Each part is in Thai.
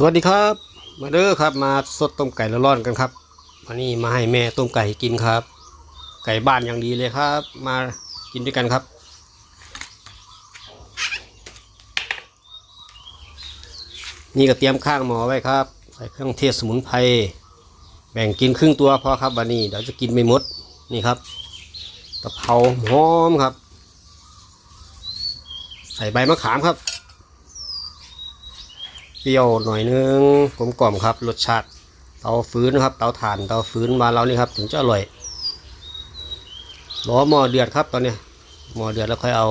สวัสดีครับ มาเด้อครับมาสดต้มไก่ร้อนๆกันครับวันนี้มาให้แม่ต้มไก่กินครับ ไก่บ้านอย่างดีเลยครับ มากินด้วยกันครับ นี่ก็เตรียมข้างหมอไว้ครับ ใส่เครื่องเทศสมุนไพรแบ่งกินครึ่งตัวพอครับวันนี้เดี๋ยวจะกินไม่หมดนี่ครับกะเพราหอมครับ ใส่ใบมะขามครับ เปรี้ยวหน่อยนึงกลมกล่อมครับ รสชาติเตาฟืนครับ เตาถ่านเตาฟืนมานเรานี่ครับ ถึงจะอร่อยรอหม้อเดือดครับตอนเนี้ยหม้อเดือดแล้วค่อยเอา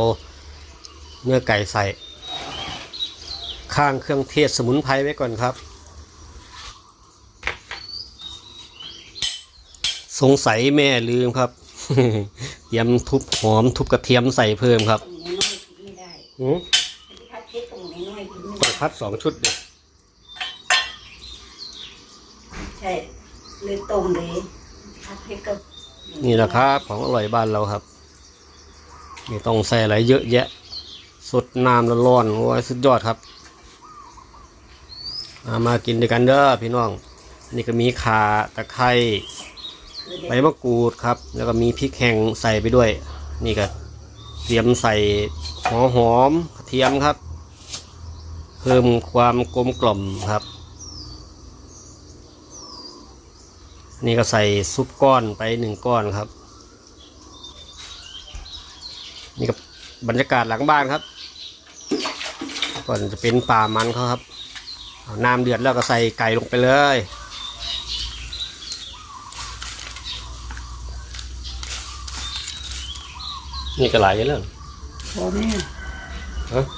เนื้อไก่ใส่ ข้างเครื่องเทศสมุนไพรไว้ก่อนครับ สงสัยแม่ลืมครับเตรียมทุบหอมทุบกระเทียมใส่เพิ่มครับตรงน้อยกินไม่ ได้อืมพัดเพชรตรงน้อยกินไม่ต้อได้งพัดสองชุดเดียวใช่เลยตรงเลยพัดเพชรก็นี่แหละครับของอร่อยบ้านเราครับไม่ต้องใส่อะไรเยอะแยะ สดน้ำร้อนๆโอ้ยสุดยอดครับมามากินด้วยกันเด้อพี่น้อง นี่ก็มีข่าตะไคร้คือใบเด็กมะกรูดครับ แล้วก็มีพริกแห้งใส่ไปด้วย นี่ก็เตรียมใส่หัวหอมกระเทียมครับ เพิ่มความกลมกล่อมครับ นี่ก็ใส่ซุปก้อนไปหนึ่งก้อนครับ นี่ก็บรรยากาศหลังบ้านครับ ก่อนจะเป็นป่ามันเขาครับเอาน้ำเดือดแล้วก็ใส่ไก่ลงไปเลยนี่ก็หลายเยอะแล้วพอไหมฮะ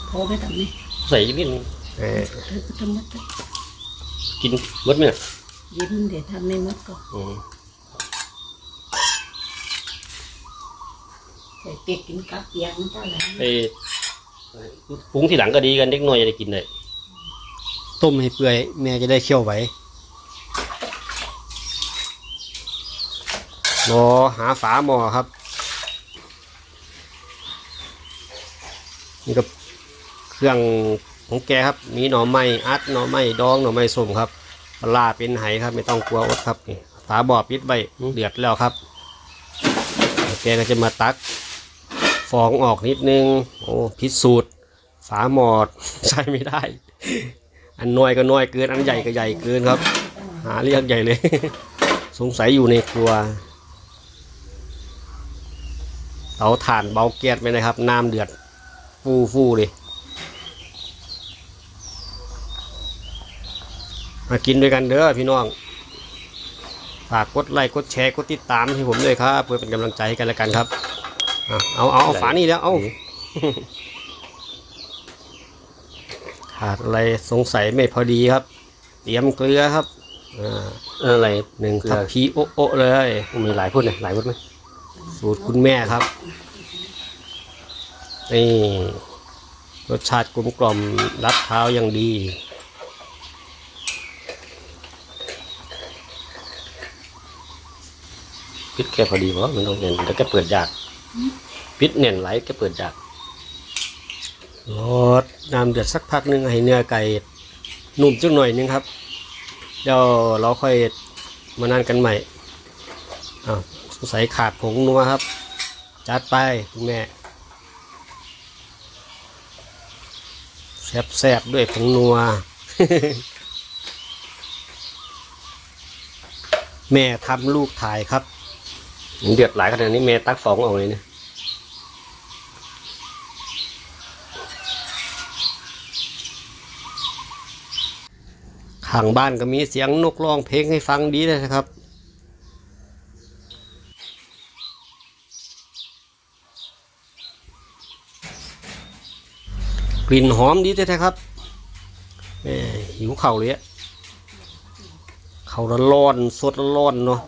พอไหมทำนี่ ใส่อีกนิดนึงเออเธอก็ทำมัดไปกินหมดไหมเนี่ยยิ้มเดี๋ยวทำไม่มัดก็อืมใส่เปียกกินกับเปียกมันเท่าไหร่ไปปรุงทีหลังก็ดีกันเด็กน้อยจะได้กินเลยต้มให้เปื่อยแม่จะได้เคี่ยวไหวรอหาฝาหม้อครับ นี่ก็ เครื่องของแกครับ มีหน่อไม้อัดหน่อไม้ดองหน่อไม้ส้มครับปลาเป็นไหครับ ไม่ต้องกลัวอดครับนี่ฝาบ่อปิดใบเดือดแล้วครับ แกก็จะมาตัก ฟองออกนิดนึง โอ้พิสูจน์ฝาหมอดใช้ไม่ได้ อันน้อยก็น้อยเกิน อันใหญ่ก็ใหญ่เกินครับ หาเรียกใหญ่เลย สงสัยอยู่ในครัวเตาถ่านเบาแก๊สไปนะครับ น้ำเดือดฟูฟูๆเลย มากินด้วยกันเด้อพี่น้อง ฝากกดไลค์กดแชร์กดติดตามให้ผมด้วยครับ เพื่อเป็นกำลังใจให้กันและกันครับอะเอาเอาเอาฝานี่แล้ว เอาขาดอะไรสงสัยไม่พอดีครับ เตรียมเกลือครับอ่าอะไรหนึ่งเกลือทัพพีโอะโอะเลยมีหลายพูดเลยหลายพูดไหมสูตรคุณแม่ครับนี่รสชาติกลมกล่อมรับเท้าอย่างดี พิษแค่พอดีวะมันต้องเน่นแต่แกเปิดยากพิษเน่นไหลแกเปิดยากรดน้ำเดือดสักพักหนึ่งให้เนื้อไก่นุ่มจังหน่อยนึงครับเดี๋ยวเราค่อยมานั่นกันใหม่อ้าวสงสัยขาดผงนัวครับ จัดไปคุณแม่แซ่บๆด้วยผงนัว แม่ทำลูกถ่ายครับ เดือดหลายขนาดนี้เมตักฟองออกเลยเนี่ยข้างบ้านก็มีเสียงนกร้องเพลงให้ฟังดีเลยนะครับ กลิ่นหอมดีแท้ๆครับแหม่หิวเข่าวเลยอะเข่าวร้อนสดร้อนเนาะ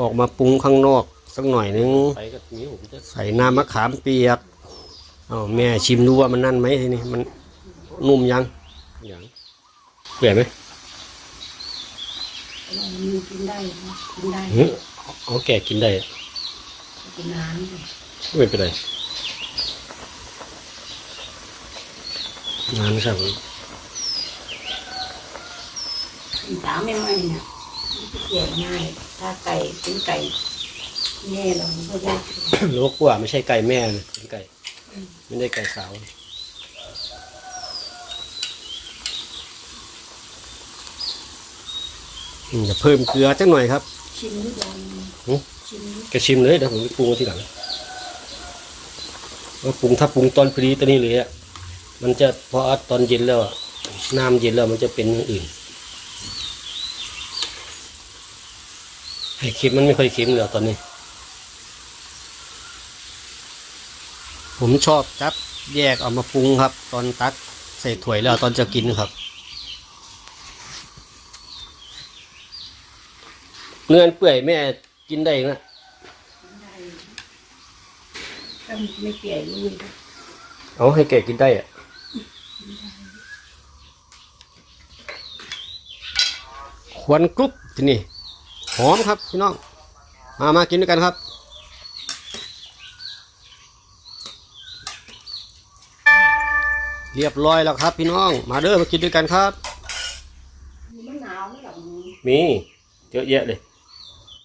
ออกมาปรุงข้างนอก สักหน่อยนึงไปก็มีผมจะใส่น้ำมะขามเปียกเอาแม่ชิมดูว่ามันนั่นไหมทีนี้มันนุ่มยังอย่างเปลี่ยนไหมมันกินได้นะกินได้หึเอาแก่กินได้กินนานไม่เป็นไรนั่นครับเป็นสาวไม่ไหมน่ะเกี่ยง่าย ถ้าไก่เป็นไก่ แม่เราก็ได้โลกว่าไม่ใช่ไก่แม่นะเป็นไก่ ไม่ได้ไก่สาว อืมจะเพิ่มเกลือจักหน่อยครับ ชิมหรือยังหึชิมหรือแกชิมเลยเดี๋ยวผมไปปรุงทีหลังว่าปรุงถ้าปรุงตอนพอดีตอนนี้เลยอะ มันจะพอตอนเย็นแล้วอะน้ำเย็นแล้วมันจะเป็นอย่างอื่น ให้เค็มมันไม่ค่อยเค็มแล้วตอนนี้ ผมชอบจับแยกเอามาปรุงครับ ตอนตักใส่ถ้วยแล้วตอนจะกินครับ เนื้อเปื่อยแม่กินได้นะได้ถ้าไม่เปียกลุยนะเอาให้แกกินได้อะควนกรุบที่นี่หอมครับพี่น้องมามากินด้วยกันครับ เรียบร้อยแล้วครับ พี่น้อง มาเด้อมากินด้วยกันครับมันหนาวไหมหรอมีเยอะแยะเลย